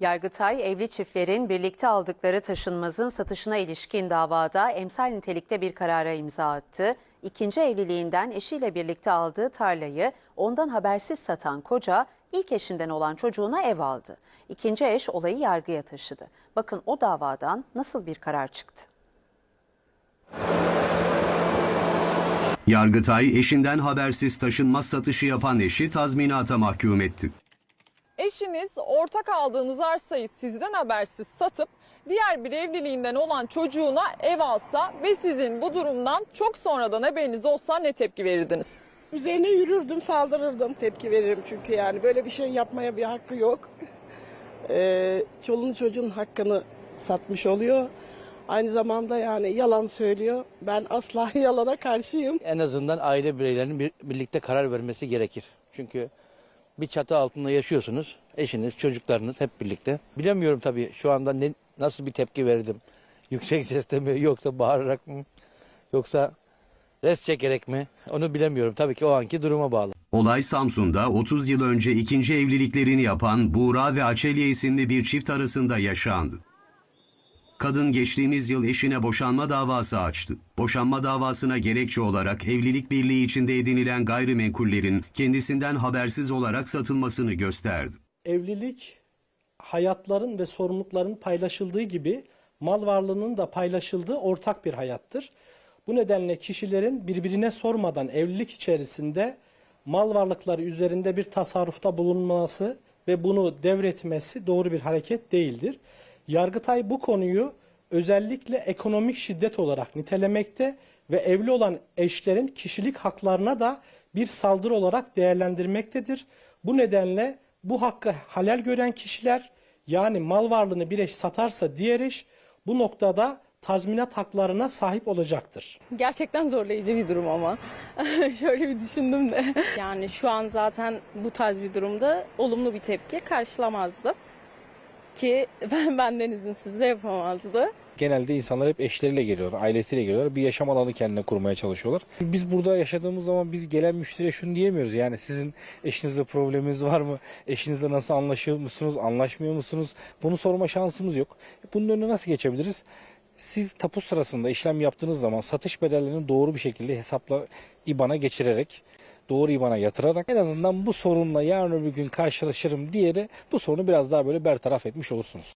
Yargıtay, evli çiftlerin birlikte aldıkları taşınmazın satışına ilişkin davada emsal nitelikte bir karara imza attı. İkinci evliliğinden eşiyle birlikte aldığı tarlayı ondan habersiz satan koca ilk eşinden olan çocuğuna ev aldı. İkinci eş olayı yargıya taşıdı. Bakın o davadan nasıl bir karar çıktı. Yargıtay eşinden habersiz taşınmaz satışı yapan eşi tazminata mahkum etti. Eşiniz ortak aldığınız arsayı sizden habersiz satıp diğer bir evliliğinden olan çocuğuna ev alsa ve sizin bu durumdan çok sonradan haberiniz olsa ne tepki verirdiniz? Üzerine yürürdüm, saldırırdım. Tepki veririm çünkü yani böyle bir şey yapmaya bir hakkı yok. Ee, çoluğun çocuğun hakkını satmış oluyor. Aynı zamanda yani yalan söylüyor. Ben asla yalana karşıyım. en azından aile bireylerinin bir, birlikte karar vermesi gerekir. Çünkü bir çatı altında yaşıyorsunuz. Eşiniz, çocuklarınız hep birlikte. Bilemiyorum tabii şu anda ne, nasıl bir tepki verdim. Yüksek sesle mi yoksa bağırarak mı yoksa res çekerek mi onu bilemiyorum. Tabii ki o anki duruma bağlı. Olay Samsun'da 30 yıl önce ikinci evliliklerini yapan Buğra ve Açelya isimli bir çift arasında yaşandı. Kadın geçtiğimiz yıl eşine boşanma davası açtı. Boşanma davasına gerekçe olarak evlilik birliği içinde edinilen gayrimenkullerin kendisinden habersiz olarak satılmasını gösterdi. evlilik hayatların ve sorumlulukların paylaşıldığı gibi mal varlığının da paylaşıldığı ortak bir hayattır. Bu nedenle kişilerin birbirine sormadan evlilik içerisinde mal varlıkları üzerinde bir tasarrufta bulunması ve bunu devretmesi doğru bir hareket değildir. Yargıtay bu konuyu özellikle ekonomik şiddet olarak nitelemekte ve evli olan eşlerin kişilik haklarına da bir saldırı olarak değerlendirmektedir. Bu nedenle bu hakkı halel gören kişiler yani mal varlığını bir eş satarsa diğer eş bu noktada tazminat haklarına sahip olacaktır. Gerçekten zorlayıcı bir durum ama. Şöyle bir düşündüm de. Yani şu an zaten bu tarz bir durumda olumlu bir tepki karşılamazdı. Ki ben benden izinsiz de yapamazdı. Genelde insanlar hep eşleriyle geliyorlar, ailesiyle geliyorlar. Bir yaşam alanı kendine kurmaya çalışıyorlar. Biz burada yaşadığımız zaman biz gelen müşteriye şunu diyemiyoruz. Yani sizin eşinizle probleminiz var mı? Eşinizle nasıl anlaşıyor musunuz? Anlaşmıyor musunuz? Bunu sorma şansımız yok. Bunun önüne nasıl geçebiliriz? Siz tapu sırasında işlem yaptığınız zaman satış bedellerini doğru bir şekilde hesapla IBAN'a geçirerek doğru IBAN'a yatırarak en azından bu sorunla yarın öbür gün karşılaşırım diye de bu sorunu biraz daha böyle bertaraf etmiş olursunuz.